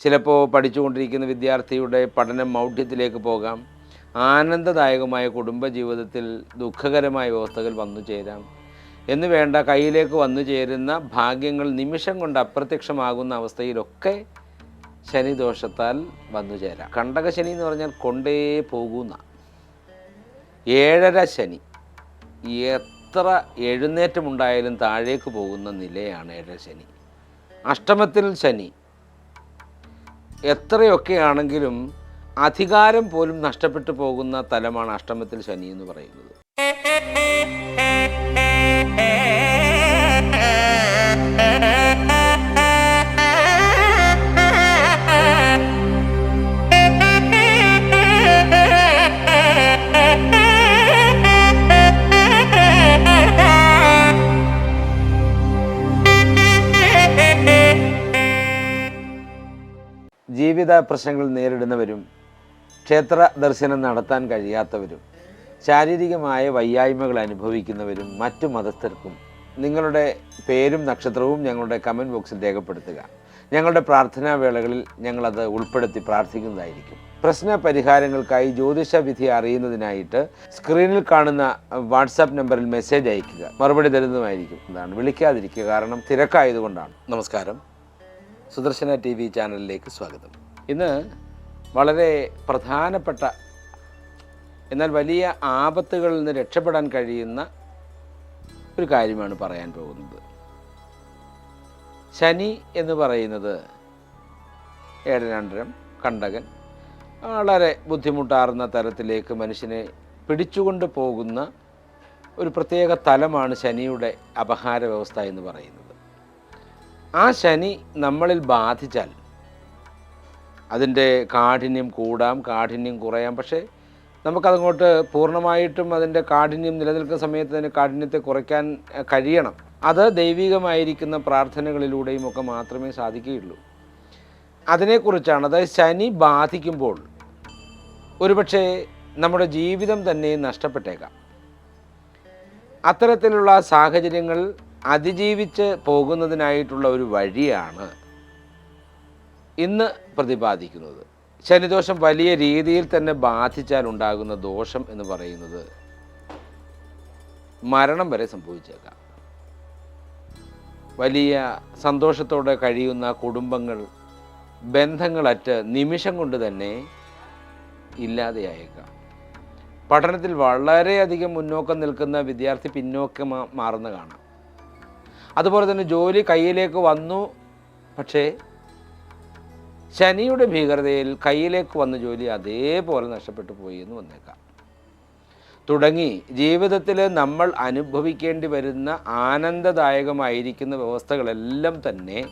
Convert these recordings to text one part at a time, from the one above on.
ചിലപ്പോൾ പഠിച്ചുകൊണ്ടിരിക്കുന്ന വിദ്യാർത്ഥിയുടെ പഠനം മൗഢ്യത്തിലേക്ക് പോകാം. ആനന്ദദായകമായ കുടുംബജീവിതത്തിൽ ദുഃഖകരമായ വ്യവസ്ഥകൾ വന്നു ചേരാം. എന്ന് വേണ്ട കയ്യിലേക്ക് വന്നു ചേരുന്ന ഭാഗ്യങ്ങൾ നിമിഷം കൊണ്ട് അപ്രത്യക്ഷമാകുന്ന അവസ്ഥയിലൊക്കെ ശനിദോഷത്താൽ വന്നു ചേരാം. കണ്ടക ശനി എന്ന് പറഞ്ഞാൽ കൊണ്ടേ പോകുന്ന. ഏഴര ശനി. എത്ര എഴുന്നേറ്റമുണ്ടായാലും താഴേക്ക് പോകുന്ന നിലയാണ് ഏഴര ശനി. അഷ്ടമത്തിൽ ശനി. എത്രയൊക്കെയാണെങ്കിലും അധികാരം പോലും നഷ്ടപ്പെട്ടു പോകുന്ന തലമാണ് അഷ്ടമത്തിൽ ശനി എന്ന് പറയുന്നത്. ജീവിത പ്രശ്നങ്ങൾ നേരിടുന്നവരും ക്ഷേത്ര ദർശനം നടത്താൻ കഴിയാത്തവരും ശാരീരികമായ വയ്യായ്മകൾ അനുഭവിക്കുന്നവരും മറ്റു മതസ്ഥർക്കും നിങ്ങളുടെ പേരും നക്ഷത്രവും ഞങ്ങളുടെ കമന്റ് ബോക്സിൽ രേഖപ്പെടുത്തുക. ഞങ്ങളുടെ പ്രാർത്ഥനാ വേളകളിൽ ഞങ്ങളത് ഉൾപ്പെടുത്തി പ്രാർത്ഥിക്കുന്നതായിരിക്കും. പ്രശ്ന പരിഹാരങ്ങൾക്കായി ജ്യോതിഷ വിധി അറിയുന്നതിനായിട്ട് സ്ക്രീനിൽ കാണുന്ന വാട്സാപ്പ് നമ്പറിൽ മെസ്സേജ് അയയ്ക്കുക. മറുപടി തരുന്നതുമായിരിക്കും. എന്താണ് വിളിക്കാതിരിക്കുക കാരണം തിരക്കായതുകൊണ്ടാണ്. നമസ്കാരം. സുദർശന ടി വി ചാനലിലേക്ക് സ്വാഗതം. ഇന്ന് വളരെ പ്രധാനപ്പെട്ട എന്നാൽ വലിയ ആപത്തുകളിൽ നിന്ന് രക്ഷപ്പെടാൻ കഴിയുന്ന ഒരു കാര്യമാണ് പറയാൻ പോകുന്നത്. ശനി എന്ന് പറയുന്നത് ഏഴരണ്ടരം കണ്ടകൻ വളരെ ബുദ്ധിമുട്ടാറുന്ന തരത്തിലേക്ക് മനുഷ്യനെ പിടിച്ചുകൊണ്ട് പോകുന്ന ഒരു പ്രത്യേക തലമാണ് ശനിയുടെ അപഹാര വ്യവസ്ഥ എന്ന് പറയുന്നത്. ആ ശനി നമ്മളിൽ ബാധിച്ചാൽ അതിന്റെ കാഠിന്യം കൂടാം കാഠിന്യം കുറയാം. പക്ഷേ നമുക്കതങ്ങോട്ട് പൂർണമായിട്ടും അതിന്റെ കാഠിന്യം നിലനിൽക്കുന്ന സമയത്ത് അതിന്റെ കാഠിന്യത്തെ കുറയ്ക്കാൻ കഴിയണം. അത് ദൈവികമായിരിക്കുന്ന പ്രാർത്ഥനകളിലൂടെയും ഒക്കെ മാത്രമേ സാധിക്കുകയുള്ളൂ. അതിനെക്കുറിച്ചാണ് അതായത് ശനി ബാധിക്കുമ്പോൾ ഒരുപക്ഷെ നമ്മുടെ ജീവിതം തന്നെ നഷ്ടപ്പെട്ടേക്കാം. അത്തരത്തിലുള്ള സാഹചര്യങ്ങൾ അതിജീവിച്ച് പോകുന്നതിനായിട്ടുള്ള ഒരു വഴിയാണ് ഇന്ന് പ്രതിപാദിക്കുന്നത്. ശനിദോഷം വലിയ രീതിയിൽ തന്നെ ബാധിച്ചാൽ ഉണ്ടാകുന്ന ദോഷം എന്ന് പറയുന്നത് മരണം വരെ സംഭവിച്ചേക്കാം. വലിയ സന്തോഷത്തോടെ കഴിയുന്ന കുടുംബങ്ങൾ ബന്ധങ്ങളറ്റ് നിമിഷം കൊണ്ട് തന്നെ ഇല്ലാതെയായേക്കാം. പഠനത്തിൽ വളരെയധികം മുന്നോക്കം നിൽക്കുന്ന വിദ്യാർത്ഥി പിന്നോക്കം മാറുന്ന കാണാം. അതുപോലെ തന്നെ ജോലി കയ്യിലേക്ക് വന്നു. പക്ഷേ ശനിയുടെ ഭീകരതയിൽ കയ്യിലേക്ക് വന്ന ജോലി അതേപോലെ നഷ്ടപ്പെട്ടു പോയി എന്ന് വന്നേക്കാം. തുടങ്ങി ജീവിതത്തിൽ നമ്മൾ അനുഭവിക്കേണ്ടി വരുന്ന ആനന്ദദായകമായിരിക്കുന്ന വ്യവസ്ഥകളെല്ലാം തന്നെ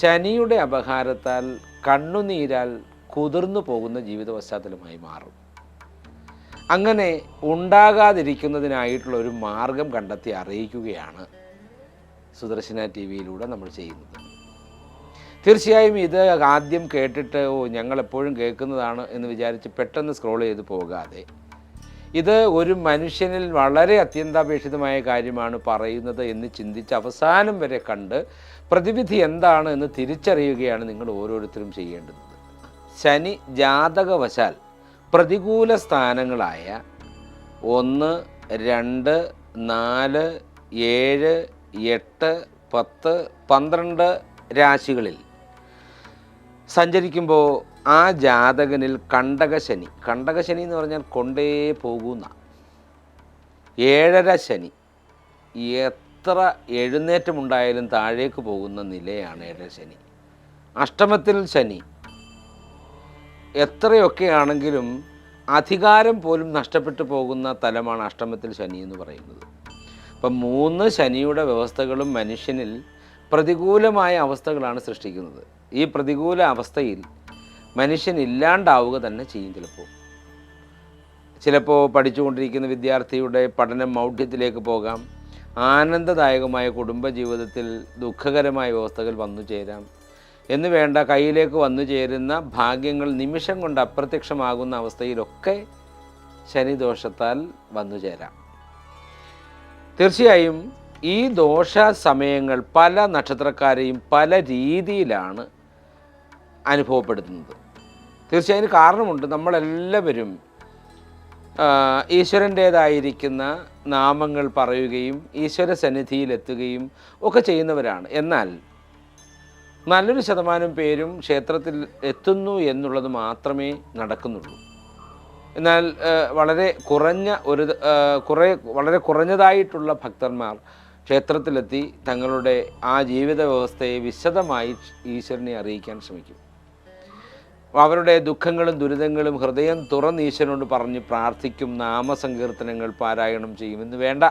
ശനിയുടെ അപഹാരത്താൽ കണ്ണുനീരാൽ കുതിർന്നു പോകുന്ന ജീവിത പശ്ചാത്തലമായി മാറും. അങ്ങനെ ഉണ്ടാകാതിരിക്കുന്നതിനായിട്ടുള്ള ഒരു മാർഗം കണ്ടെത്തി അറിയിക്കുകയാണ് സുദർശന ടി വിയിലൂടെ നമ്മൾ ചെയ്യുന്നത്. തീർച്ചയായും ഇത് ആദ്യം കേട്ടിട്ട് ഓ ഞങ്ങൾ എപ്പോഴും കേൾക്കുന്നതാണ് എന്ന് വിചാരിച്ച് പെട്ടെന്ന് സ്ക്രോൾ ചെയ്ത് പോകാതെ ഇത് ഒരു മനുഷ്യനിൽ വളരെ അത്യന്താപേക്ഷിതമായ കാര്യമാണ് പറയുന്നത് എന്ന് ചിന്തിച്ച് അവസാനം വരെ കണ്ട് പ്രതിവിധി എന്താണ് എന്ന് തിരിച്ചറിയുകയാണ് നിങ്ങൾ ഓരോരുത്തരും ചെയ്യേണ്ടത്. ശനി ജാതകവശാൽ പ്രതികൂല സ്ഥാനങ്ങളായ ഒന്ന് രണ്ട് നാല് ഏഴ് എട്ട് പത്ത് പന്ത്രണ്ട് രാശികളിൽ സഞ്ചരിക്കുമ്പോൾ ആ ജാതകനിൽ കണ്ടകശനി. കണ്ടകശനി എന്ന് പറഞ്ഞാൽ കൊണ്ടേ പോകുന്ന. ഏഴര ശനി. എത്ര എഴുന്നേറ്റമുണ്ടായാലും താഴേക്ക് പോകുന്ന നിലയാണ് ഏഴര ശനി. അഷ്ടമത്തിൽ ശനി. എത്രയൊക്കെയാണെങ്കിലും അധികാരം പോലും നഷ്ടപ്പെട്ടു പോകുന്ന തലമാണ് അഷ്ടമത്തിൽ ശനി എന്ന് പറയുന്നത്. അപ്പം മൂന്ന് ശനിയുടെ വ്യവസ്ഥകളും മനുഷ്യനിൽ പ്രതികൂലമായ അവസ്ഥകളാണ് സൃഷ്ടിക്കുന്നത്. ഈ പ്രതികൂല അവസ്ഥയിൽ മനുഷ്യൻ ഇല്ലാണ്ടാവുക തന്നെ ചെയ്യും ചിലപ്പോൾ. ചിലപ്പോൾ പഠിച്ചുകൊണ്ടിരിക്കുന്ന വിദ്യാർത്ഥിയുടെ പഠനം മൗഢ്യത്തിലേക്ക് പോകാം. ആനന്ദദായകമായ കുടുംബജീവിതത്തിൽ ദുഃഖകരമായ വ്യവസ്ഥകൾ വന്നു ചേരാം. എന്ന് വേണ്ട കയ്യിലേക്ക് വന്നു ചേരുന്ന ഭാഗ്യങ്ങൾ നിമിഷം കൊണ്ട് അപ്രത്യക്ഷമാകുന്ന അവസ്ഥയിലൊക്കെ ശനിദോഷത്താൽ വന്നു ചേരാം. തീർച്ചയായും ഈ ദോഷ സമയങ്ങൾ പല നക്ഷത്രക്കാരെയും പല രീതിയിലാണ് അനുഭവപ്പെടുത്തുന്നത്. തീർച്ചയായും കാരണമുണ്ട്. നമ്മളെല്ലാവരും ഈശ്വരന്റേതായിരിക്കുന്ന നാമങ്ങൾ പറയുകയും ഈശ്വര സന്നിധിയിലെത്തുകയും ഒക്കെ ചെയ്യുന്നവരാണ്. എന്നാൽ നല്ലൊരു ശതമാനം പേരും ക്ഷേത്രത്തിൽ എത്തുന്നു എന്നുള്ളത് മാത്രമേ നടക്കുന്നുള്ളൂ. എന്നാൽ വളരെ കുറഞ്ഞ ഒരു കുറേ വളരെ കുറഞ്ഞതായിട്ടുള്ള ഭക്തന്മാർ ക്ഷേത്രത്തിലെത്തി തങ്ങളുടെ ആ ജീവിത വ്യവസ്ഥയെ വിശദമായി ഈശ്വരനെ അറിയിക്കാൻ ശ്രമിക്കും. അവരുടെ ദുഃഖങ്ങളും ദുരിതങ്ങളും ഹൃദയം തുറന്ന് ഈശ്വരനോട് പറഞ്ഞ് പ്രാർത്ഥിക്കും നാമസങ്കീർത്തനങ്ങൾ പാരായണം ചെയ്യും. എന്ന് വേണ്ട.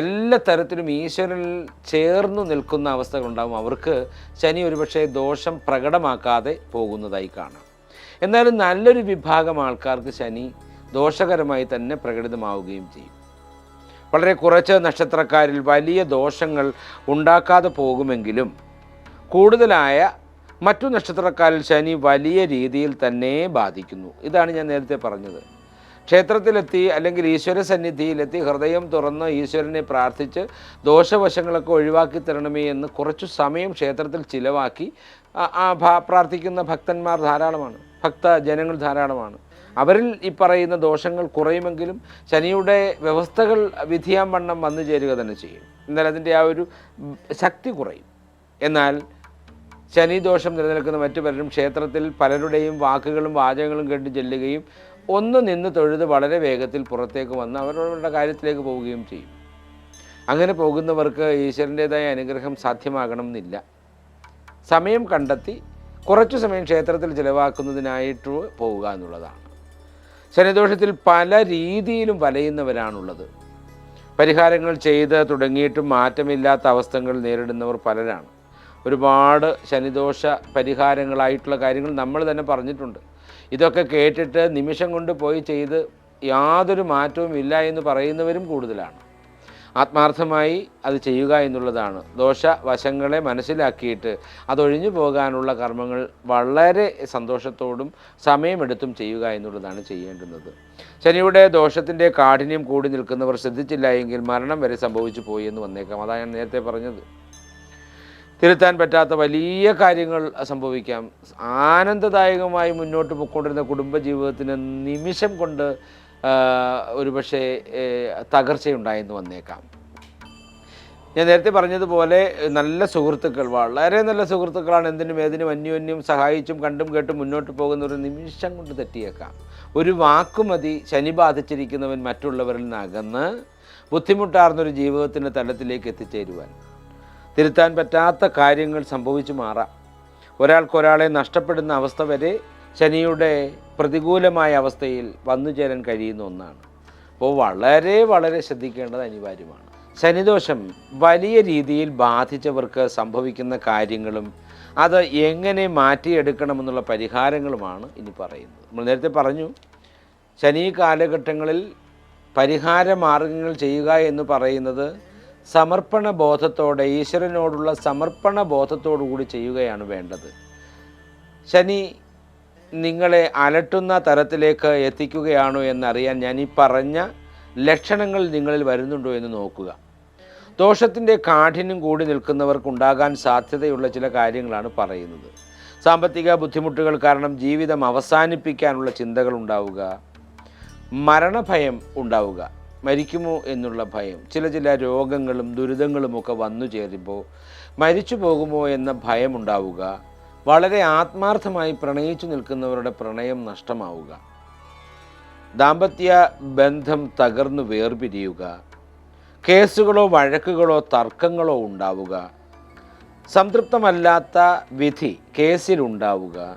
എല്ലാ തരത്തിലും ഈശ്വരനിൽ ചേർന്നു നിൽക്കുന്ന അവസ്ഥകളുണ്ടാകും അവർക്ക് ശനി ഒരുപക്ഷെ ദോഷം പ്രകടമാക്കാതെ പോകുന്നതായി കാണാം. എന്നാലും നല്ലൊരു വിഭാഗം ആൾക്കാർക്ക് ശനി ദോഷകരമായി തന്നെ പ്രകടിതമാവുകയും ചെയ്യും. വളരെ കുറച്ച് നക്ഷത്രക്കാരിൽ വലിയ ദോഷങ്ങൾ ഉണ്ടാക്കാതെ പോകുമെങ്കിലും കൂടുതലായ മറ്റു നക്ഷത്രക്കാരിൽ ശനി വലിയ രീതിയിൽ തന്നെ ബാധിക്കുന്നു. ഇതാണ് ഞാൻ നേരത്തെ പറഞ്ഞത്. ക്ഷേത്രത്തിലെത്തി അല്ലെങ്കിൽ ഈശ്വര സന്നിധിയിലെത്തി ഹൃദയം തുറന്ന് ഈശ്വരനെ പ്രാർത്ഥിച്ച് ദോഷവശങ്ങളൊക്കെ ഒഴിവാക്കി തരണമേ എന്ന് കുറച്ചു സമയം ക്ഷേത്രത്തിൽ ചിലവാക്കി പ്രാർത്ഥിക്കുന്ന ഭക്തന്മാർ ധാരാളമാണ്. ഭക്ത ജനങ്ങൾ ധാരാളമാണ്. അവരിൽ ഈ പറയുന്ന ദോഷങ്ങൾ കുറയുമെങ്കിലും ശനിയുടെ വ്യവസ്ഥകൾ വിധിയാൻ വണ്ണം വന്നു ചേരുക തന്നെ ചെയ്യും. എന്നാൽ അതിന്റെ ആ ഒരു ശക്തി കുറയും. എന്നാൽ ശനി ദോഷം നിലനിൽക്കുന്ന മറ്റു പലരും ക്ഷേത്രത്തിൽ പലരുടെയും വാക്കുകളും വാചകങ്ങളും കേട്ട് ചെല്ലുകയും ഒന്ന് നിന്ന് തൊഴുത് വളരെ വേഗത്തിൽ പുറത്തേക്ക് വന്ന് അവരവരുടെ കാര്യത്തിലേക്ക് പോവുകയും ചെയ്യും. അങ്ങനെ പോകുന്നവർക്ക് ഈശ്വരന്റേതായ അനുഗ്രഹം സാധ്യമാകണമെന്നില്ല സമയം കണ്ടെത്തി കുറച്ചു സമയം ക്ഷേത്രത്തിൽ ചിലവാക്കുന്നതിനായിട്ട് പോവുക എന്നുള്ളതാണ്. ശനിദോഷത്തിൽ പല രീതിയിലും വലയുന്നവരാണുള്ളത്. പരിഹാരങ്ങൾ ചെയ്ത് തുടങ്ങിയിട്ടും മാറ്റമില്ലാത്ത അവസ്ഥകൾ നേരിടുന്നവർ പലരാണ്. ഒരുപാട് ശനിദോഷ പരിഹാരങ്ങളായിട്ടുള്ള കാര്യങ്ങൾ നമ്മൾ തന്നെ പറഞ്ഞിട്ടുണ്ട്. ഇതൊക്കെ കേട്ടിട്ട് നിമിഷം കൊണ്ട് പോയി ചെയ്ത് യാതൊരു മാറ്റവും ഇല്ല എന്ന് പറയുന്നവരും കൂടുതലാണ്. ആത്മാർത്ഥമായി അത് ചെയ്യുക എന്നുള്ളതാണ്. ദോഷവശങ്ങളെ മനസ്സിലാക്കിയിട്ട് അതൊഴിഞ്ഞു പോകാനുള്ള കർമ്മങ്ങൾ വളരെ സന്തോഷത്തോടും സമയമെടുത്തും ചെയ്യുക എന്നുള്ളതാണ് ചെയ്യേണ്ടുന്നത്. ശനിയുടെ ദോഷത്തിന്റെ കാഠിന്യം കൂടി നിൽക്കുന്നവർ ശ്രദ്ധിച്ചില്ല എങ്കിൽ മരണം വരെ സംഭവിച്ചു പോയി എന്ന് വന്നേക്കാം. അതാണ് ഞാൻ നേരത്തെ പറഞ്ഞത്. തിരുത്താൻ പറ്റാത്ത വലിയ കാര്യങ്ങൾ സംഭവിക്കാം. ആനന്ദദായകമായി മുന്നോട്ട് പോയിക്കൊണ്ടിരുന്ന കുടുംബജീവിതത്തിന് നിമിഷം കൊണ്ട് ഒരുപക്ഷെ തകർച്ചയുണ്ടായെന്ന് വന്നേക്കാം. ഞാൻ നേരത്തെ പറഞ്ഞതുപോലെ നല്ല സുഹൃത്തുക്കൾ വളരെ നല്ല സുഹൃത്തുക്കളാണ് എന്തിനും ഏതിനും അന്യോന്യം സഹായിച്ചും കണ്ടും കേട്ടും മുന്നോട്ട് പോകുന്ന ഒരു നിമിഷം കൊണ്ട് തെറ്റിയേക്കാം. ഒരു വാക്കുമതി ശനി ബാധിച്ചിരിക്കുന്നവൻ മറ്റുള്ളവരിൽ നിന്ന് അകന്ന് ബുദ്ധിമുട്ടാർന്നൊരു ജീവിതത്തിന്റെ തലത്തിലേക്ക് എത്തിച്ചേരുവാൻ. തിരുത്താൻ പറ്റാത്ത കാര്യങ്ങൾ സംഭവിച്ചു മാറാം. ഒരാൾക്കൊരാളെ നഷ്ടപ്പെടുന്ന അവസ്ഥ വരെ ശനിയുടെ പ്രതികൂലമായ അവസ്ഥയിൽ വന്നു ചേരാൻ കഴിയുന്ന ഒന്നാണ്. അപ്പോൾ വളരെ വളരെ ശ്രദ്ധിക്കേണ്ടത് അനിവാര്യമാണ്. ശനിദോഷം വലിയ രീതിയിൽ ബാധിച്ചവർക്ക് സംഭവിക്കുന്ന കാര്യങ്ങളും അത് എങ്ങനെ മാറ്റിയെടുക്കണമെന്നുള്ള പരിഹാരങ്ങളുമാണ് ഇനി പറയുന്നത്. നമ്മൾ നേരത്തെ പറഞ്ഞു ശനി കാലഘട്ടങ്ങളിൽ പരിഹാര മാർഗങ്ങൾ ചെയ്യുക എന്ന് പറയുന്നത് സമർപ്പണ ബോധത്തോടെ ഈശ്വരനോടുള്ള സമർപ്പണ ബോധത്തോടു കൂടി ചെയ്യുകയാണ് വേണ്ടത്. ശനി നിങ്ങളെ അലട്ടുന്ന തരത്തിലേക്ക് എത്തിക്കുകയാണോ എന്നറിയാൻ ഞാൻ ഈ പറഞ്ഞ ലക്ഷണങ്ങൾ നിങ്ങളിൽ വരുന്നുണ്ടോ എന്ന് നോക്കുക. ദോഷത്തിന്റെ കാഠിന്യം കൂടി നിൽക്കുന്നവർക്കുണ്ടാകാൻ സാധ്യതയുള്ള ചില കാര്യങ്ങളാണ് പറയുന്നത്. സാമ്പത്തിക ബുദ്ധിമുട്ടുകൾ കാരണം ജീവിതം അവസാനിപ്പിക്കാനുള്ള ചിന്തകൾ ഉണ്ടാവുക. മരണഭയം ഉണ്ടാവുക. മരിക്കുമോ എന്നുള്ള ഭയം. ചില ചില രോഗങ്ങളും ദുരിതങ്ങളുമൊക്കെ വന്നു ചേരുമ്പോൾ മരിച്ചു പോകുമോ എന്ന ഭയം ഉണ്ടാവുക. വളരെ ആത്മാർത്ഥമായി പ്രണയിച്ചു നിൽക്കുന്നവരുടെ പ്രണയം നഷ്ടമാവുക. ദാമ്പത്യ ബന്ധം തകർന്നു വേർപിരിയുക. കേസുകളോ വഴക്കുകളോ തർക്കങ്ങളോ ഉണ്ടാവുക. സംതൃപ്തമല്ലാത്ത വിധി കേസിലുണ്ടാവുക.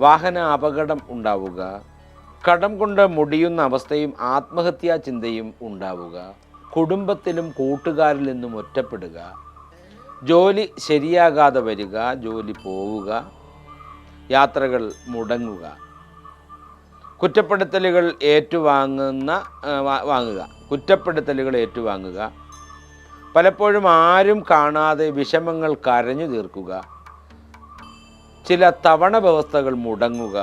വാഹന അപകടം ഉണ്ടാവുക. കടം കൊണ്ട് മുടിയുന്ന അവസ്ഥയും ആത്മഹത്യാ ചിന്തയും ഉണ്ടാവുക. കുടുംബത്തിലും കൂട്ടുകാരിൽ നിന്നും ഒറ്റപ്പെടുക. ജോലി ശരിയാകാതെ വരിക ജോലി പോവുക യാത്രകൾ മുടങ്ങുക കുറ്റപ്പെടുത്തലുകൾ ഏറ്റുവാങ്ങുന്ന വാങ്ങുക കുറ്റപ്പെടുത്തലുകൾ ഏറ്റുവാങ്ങുക പലപ്പോഴും ആരും കാണാതെ വിഷമങ്ങൾ കരഞ്ഞു തീർക്കുക ചില തവണ വ്യവസ്ഥകൾ മുടങ്ങുക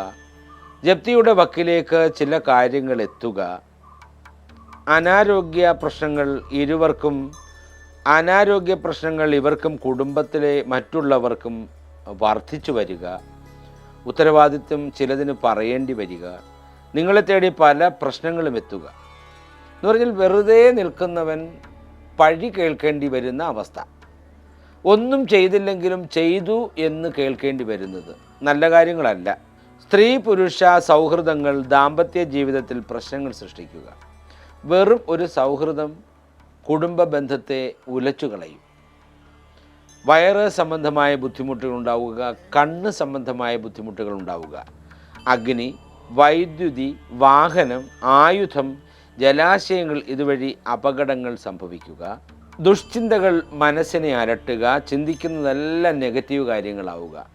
ജപ്തിയുടെ വക്കിലേക്ക് ചില കാര്യങ്ങൾ എത്തുക അനാരോഗ്യ പ്രശ്നങ്ങൾ ഇരുവർക്കും അനാരോഗ്യ പ്രശ്നങ്ങൾ ഇവർക്കും കുടുംബത്തിലെ മറ്റുള്ളവർക്കും വർദ്ധിച്ചു വരിക ഉത്തരവാദിത്വം ചിലതിന് പറയേണ്ടി വരിക നിങ്ങളെ തേടി പല പ്രശ്നങ്ങളും എത്തുക. എന്ന് പറഞ്ഞാൽ വെറുതെ നിൽക്കുന്നവൻ പഴി കേൾക്കേണ്ടി വരുന്ന അവസ്ഥ. ഒന്നും ചെയ്തില്ലെങ്കിലും ചെയ്തു എന്ന് കേൾക്കേണ്ടി വരുന്നത് നല്ല കാര്യങ്ങളല്ല. സ്ത്രീ പുരുഷ സൗഹൃദങ്ങൾ ദാമ്പത്യ ജീവിതത്തിൽ പ്രശ്നങ്ങൾ സൃഷ്ടിക്കുക. വെറും ഒരു സൗഹൃദം കുടുംബ ബന്ധത്തെ ഉലച്ചു കളയും. വയറ് സംബന്ധമായ ബുദ്ധിമുട്ടുകൾ ഉണ്ടാവുക കണ്ണ് സംബന്ധമായ ബുദ്ധിമുട്ടുകൾ ഉണ്ടാവുക. അഗ്നി വൈദ്യുതി വാഹനം ആയുധം ജലാശയങ്ങൾ ഇതുവഴി അപകടങ്ങൾ സംഭവിക്കുക. ദുഷ്ചിന്തകൾ മനസ്സിനെ അലട്ടുക ചിന്തിക്കുന്നതെല്ലാം നെഗറ്റീവ് കാര്യങ്ങളാവുക.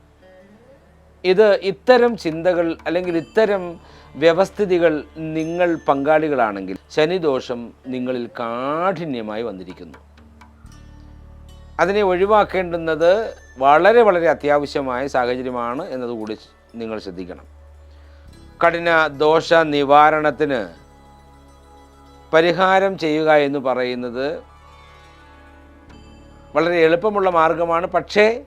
ഇത് ഇത്തരം ചിന്തകൾ അല്ലെങ്കിൽ ഇത്തരം വ്യവസ്ഥിതികൾ നിങ്ങൾ പങ്കാളികളാണെങ്കിൽ ശനിദോഷം നിങ്ങളിൽ കാഠിന്യമായി വന്നിരിക്കുന്നു. അതിനെ ഒഴിവാക്കേണ്ടുന്നത് വളരെ വളരെ അത്യാവശ്യമായ സാഹചര്യമാണ് എന്നതുകൂടി നിങ്ങൾ ശ്രദ്ധിക്കണം. കഠിന ദോഷ നിവാരണത്തിന് പരിഹാരം ചെയ്യുക എന്ന് പറയുന്നത് വളരെ എളുപ്പമുള്ള മാർഗമാണ്. പക്ഷേ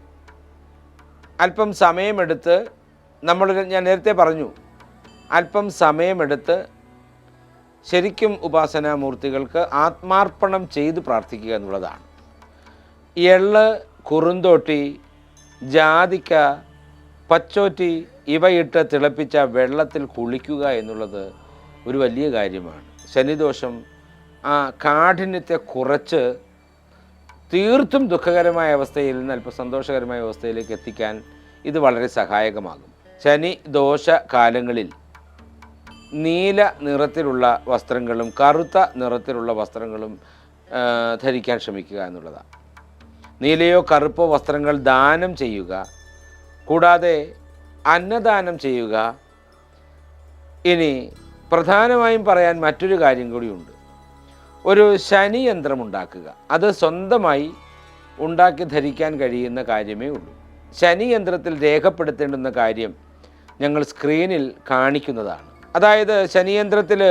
അല്പം സമയമെടുത്ത് നമ്മൾ ഞാൻ നേരത്തെ പറഞ്ഞു അല്പം സമയമെടുത്ത് ശരിക്കും ഉപാസനാമൂർത്തികൾക്ക് ആത്മാർപ്പണം ചെയ്ത് പ്രാർത്ഥിക്കുക എന്നുള്ളതാണ്. എള്ള് കുറുന്തോട്ടി ജാതിക്ക പച്ചോറ്റി ഇവയിട്ട് തിളപ്പിച്ച വെള്ളത്തിൽ കുളിക്കുക എന്നുള്ളത് ഒരു വലിയ കാര്യമാണ്. ശനിദോഷം ആ കാഠിന്യത്തെ കുറച്ച് തീർത്തും ദുഃഖകരമായ അവസ്ഥയിൽ നിന്ന് അല്പം സന്തോഷകരമായ അവസ്ഥയിലേക്ക് എത്തിക്കാൻ ഇത് വളരെ സഹായകമാകും. ശനി ദോഷ കാലങ്ങളിൽ നീല നിറത്തിലുള്ള വസ്ത്രങ്ങളും കറുത്ത നിറത്തിലുള്ള വസ്ത്രങ്ങളും ധരിക്കാൻ ശ്രമിക്കുക എന്നുള്ളതാണ്. നീലയോ കറുപ്പോ വസ്ത്രങ്ങൾ ദാനം ചെയ്യുക കൂടാതെ അന്നദാനം ചെയ്യുക. ഇനി പ്രധാനമായും പറയാൻ മറ്റൊരു കാര്യം കൂടിയുണ്ട്. ഒരു ശനി യന്ത്രം ഉണ്ടാക്കുക. അത് സ്വന്തമായി ഉണ്ടാക്കി ധരിക്കാൻ കഴിയുന്ന കാര്യമേ ഉള്ളൂ. ശനി യന്ത്രത്തിൽ രേഖപ്പെടുത്തേണ്ടുന്ന കാര്യം ഞങ്ങൾ സ്ക്രീനിൽ കാണിക്കുന്നതാണ്. അതായത് ശനിയന്ത്രത്തിൽ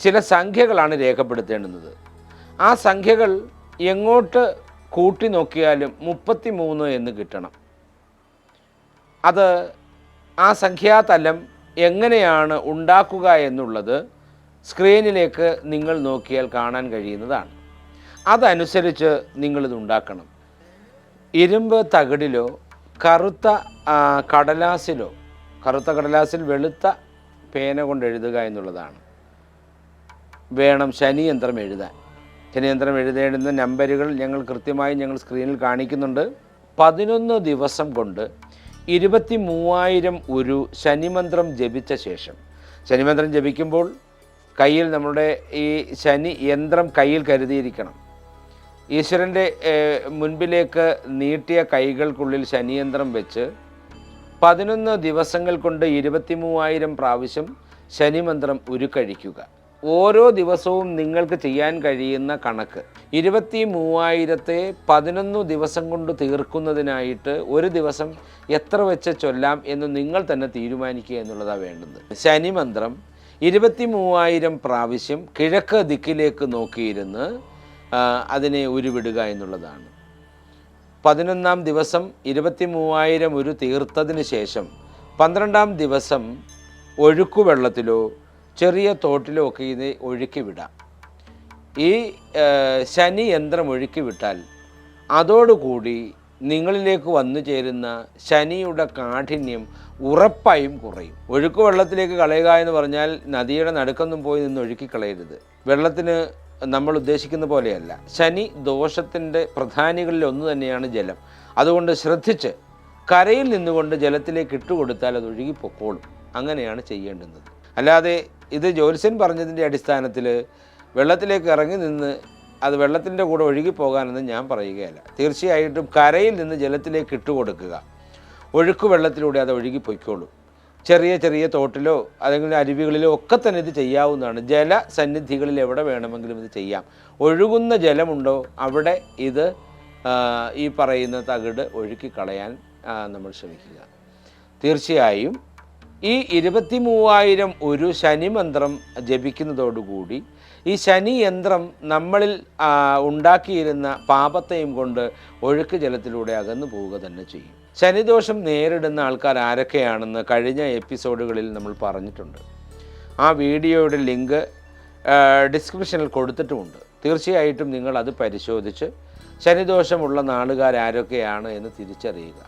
ചില സംഖ്യകളാണ് രേഖപ്പെടുത്തേണ്ടുന്നത്. ആ സംഖ്യകൾ എങ്ങോട്ട് കൂട്ടി നോക്കിയാലും മുപ്പത്തി മൂന്ന് എന്ന് കിട്ടണം. അത് ആ സംഖ്യാതലം എങ്ങനെയാണ് ഉണ്ടാക്കുക എന്നുള്ളത് സ്ക്രീനിലേക്ക് നിങ്ങൾ നോക്കിയാൽ കാണാൻ കഴിയുന്നതാണ്. അതനുസരിച്ച് നിങ്ങളിത് ഉണ്ടാക്കണം. ഇരുമ്പ് തകിടിലോ കറുത്ത കടലാസിലോ കറുത്ത കടലാസിൽ വെളുത്ത പേന കൊണ്ട് എഴുതുക എന്നുള്ളതാണ്. വേണം ശനിയന്ത്രം എഴുതാൻ. ശനിയന്ത്രം എഴുതേണ്ടുന്ന നമ്പറുകൾ ഞങ്ങൾ കൃത്യമായി ഞങ്ങൾ സ്ക്രീനിൽ കാണിക്കുന്നുണ്ട്. പതിനൊന്ന് ദിവസം കൊണ്ട് ഇരുപത്തി മൂവായിരം ഒരു ശനിമന്ത്രം ജപിച്ച ശേഷം. ശനിമന്ത്രം ജപിക്കുമ്പോൾ കയ്യിൽ നമ്മുടെ ഈ ശനി യന്ത്രം കയ്യിൽ കരുതിയിരിക്കണം. ഈശ്വരന്റെ മുൻപിലേക്ക് നീട്ടിയ കൈകൾക്കുള്ളിൽ ശനിയന്ത്രം വെച്ച് പതിനൊന്ന് ദിവസങ്ങൾ കൊണ്ട് ഇരുപത്തി മൂവായിരം പ്രാവശ്യം ശനിമന്ത്രം ഉരുക്കഴിക്കുക. ഓരോ ദിവസവും നിങ്ങൾക്ക് ചെയ്യാൻ കഴിയുന്ന കണക്ക്. ഇരുപത്തി മൂവായിരത്തെ പതിനൊന്ന് ദിവസം കൊണ്ട് തീർക്കുന്നതിനായിട്ട് ഒരു ദിവസം എത്ര വെച്ച് ചൊല്ലാം എന്ന് നിങ്ങൾ തന്നെ തീരുമാനിക്കുക എന്നുള്ളതാണ് വേണ്ടത് ശനിമന്ത്രം ഇരുപത്തി മൂവായിരം പ്രാവശ്യം കിഴക്ക് ദിക്കിലേക്ക് നോക്കിയിരുന്ന് അതിനെ ഉരുവിടുക എന്നുള്ളതാണ്. പതിനൊന്നാം ദിവസം ഇരുപത്തി മൂവായിരം ഒരു തീർത്തതിന് ശേഷം പന്ത്രണ്ടാം ദിവസം ഒഴുക്കുവെള്ളത്തിലോ ചെറിയ തോട്ടിലോ ഒക്കെ ഇത് ഒഴുക്കി വിടാം. ഈ ശനി യന്ത്രം ഒഴുക്കി വിട്ടാൽ അതോടുകൂടി നിങ്ങളിലേക്ക് വന്നു ചേരുന്ന ശനിയുടെ കാഠിന്യം ഉറപ്പായും കുറയും. ഒഴുക്ക് വെള്ളത്തിലേക്ക് കളയുക എന്ന് പറഞ്ഞാൽ നദിയുടെ നടുക്കൊന്നും പോയി നിന്ന് ഒഴുക്കി കളയരുത്. വെള്ളത്തിന് നമ്മൾ ഉദ്ദേശിക്കുന്ന പോലെയല്ല. ശനി ദോഷത്തിന്റെ പ്രധാനികളിൽ ഒന്ന് തന്നെയാണ് ജലം. അതുകൊണ്ട് ശ്രദ്ധിച്ച് കരയിൽ നിന്നുകൊണ്ട് ജലത്തിലേക്ക് ഇട്ടുകൊടുത്താൽ അത് ഒഴുകിപ്പോക്കോളും അങ്ങനെയാണ് ചെയ്യേണ്ടുന്നത്. അല്ലാതെ ഇത് ജ്യോത്സ്യൻ പറഞ്ഞതിന്റെ അടിസ്ഥാനത്തിൽ വെള്ളത്തിലേക്ക് ഇറങ്ങി നിന്ന് അത് വെള്ളത്തിന്റെ കൂടെ ഒഴുകിപ്പോകാനെന്ന് ഞാൻ പറയുകയല്ല. തീർച്ചയായിട്ടും കരയിൽ നിന്ന് ജലത്തിലേക്ക് ഇട്ടുകൊടുക്കുക ഒഴുക്ക് വെള്ളത്തിലൂടെ അത് ഒഴുകി പൊയ്ക്കോളും. ചെറിയ ചെറിയ തോട്ടിലോ അല്ലെങ്കിൽ അരുവികളിലോ ഒക്കെ തന്നെ ഇത് ചെയ്യാവുന്നതാണ്. ജലസന്നിധികളിൽ എവിടെ വേണമെങ്കിലും ഇത് ചെയ്യാം. ഒഴുകുന്ന ജലമുണ്ടോ? അവിടെ ഇത് ഈ പറയുന്ന തകിട് ഒഴുക്കി കളയാൻ നമ്മൾ ശ്രമിക്കുക. തീർച്ചയായും ഈ ഇരുപത്തി മൂവായിരം ഒരു ശനി മന്ത്രം ജപിക്കുന്നതോടുകൂടി ഈ ശനി യന്ത്രം നമ്മളിൽ ഉണ്ടാക്കിയിരുന്ന പാപത്തെയും കൊണ്ട് ഒഴുക്ക് ജലത്തിലൂടെ അകന്നു പോവുക തന്നെ ചെയ്യും. ശനിദോഷം നേരിടുന്ന ആൾക്കാർ ആരൊക്കെയാണെന്ന് കഴിഞ്ഞ എപ്പിസോഡുകളിൽ നമ്മൾ പറഞ്ഞിട്ടുണ്ട്. ആ വീഡിയോയുടെ ലിങ്ക് ഡിസ്ക്രിപ്ഷനിൽ കൊടുത്തിട്ടുമുണ്ട്. തീർച്ചയായിട്ടും നിങ്ങൾ അത് പരിശോധിച്ച് ശനിദോഷമുള്ള നാളുകാർ ആരൊക്കെയാണ് എന്ന് തിരിച്ചറിയുക.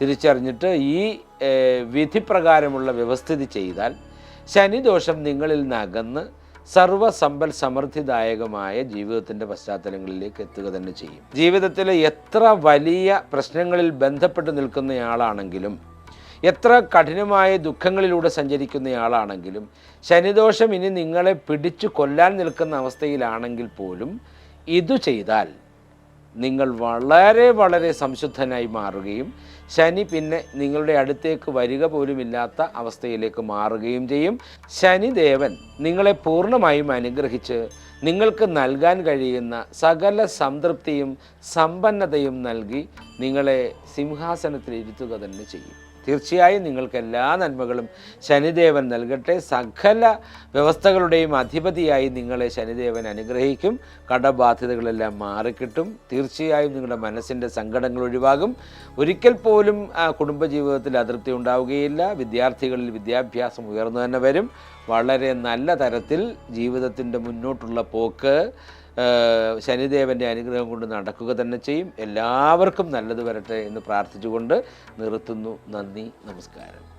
തിരിച്ചറിഞ്ഞിട്ട് ഈ വിധിപ്രകാരമുള്ള വ്യവസ്ഥിതി ചെയ്താൽ ശനിദോഷം നിങ്ങളിൽ നിന്ന് അകന്ന് സർവസമ്പൽ സമൃദ്ധിദായകമായ ജീവിതത്തിന്റെ പശ്ചാത്തലങ്ങളിലേക്ക് എത്തുക തന്നെ ചെയ്യും. ജീവിതത്തിലെ എത്ര വലിയ പ്രശ്നങ്ങളിൽ ബന്ധപ്പെട്ട് നിൽക്കുന്നയാളാണെങ്കിലും എത്ര കഠിനമായ ദുഃഖങ്ങളിലൂടെ സഞ്ചരിക്കുന്നയാളാണെങ്കിലും ശനിദോഷം ഇനി നിങ്ങളെ പിടിച്ചു കൊല്ലാൻ നിൽക്കുന്ന അവസ്ഥയിലാണെങ്കിൽ പോലും ഇതു ചെയ്താൽ നിങ്ങൾ വളരെ വളരെ സംശുദ്ധനായി മാറുകയും ശനി പിന്നെ നിങ്ങളുടെ അടുത്തേക്ക് വരിക പോലുമില്ലാത്ത അവസ്ഥയിലേക്ക് മാറുകയും ചെയ്യും. ശനിദേവൻ നിങ്ങളെ പൂർണമായും അനുഗ്രഹിച്ച് നിങ്ങൾക്ക് നൽകാൻ കഴിയുന്ന സകല സംതൃപ്തിയും സമ്പന്നതയും നൽകി നിങ്ങളെ സിംഹാസനത്തിലിരുത്തുക തന്നെ ചെയ്യും. തീർച്ചയായും നിങ്ങൾക്ക് എല്ലാ നന്മകളും ശനിദേവൻ നൽകട്ടെ. സകല വ്യവസ്ഥകളുടെയും അധിപതിയായി നിങ്ങളെ ശനിദേവൻ അനുഗ്രഹിക്കും. കടബാധ്യതകളെല്ലാം മാറിക്കിട്ടും. തീർച്ചയായും നിങ്ങളുടെ മനസ്സിന്റെ സങ്കടങ്ങൾ ഒഴിവാകും. ഒരിക്കൽ പോലും കുടുംബജീവിതത്തിൽ അതൃപ്തി ഉണ്ടാവുകയില്ല. വിദ്യാർത്ഥികളിൽ വിദ്യാഭ്യാസം ഉയർന്നു തന്നെ വരും. വളരെ നല്ല തരത്തിൽ ജീവിതത്തിന്റെ മുന്നോട്ടുള്ള പോക്ക് ശനിദേവന്റെ അനുഗ്രഹം കൊണ്ട് നടക്കുക തന്നെ ചെയ്യും. എല്ലാവർക്കും നല്ലത് വരട്ടെ എന്ന് പ്രാർത്ഥിച്ചുകൊണ്ട് നിർത്തുന്നു. നന്ദി നമസ്കാരം.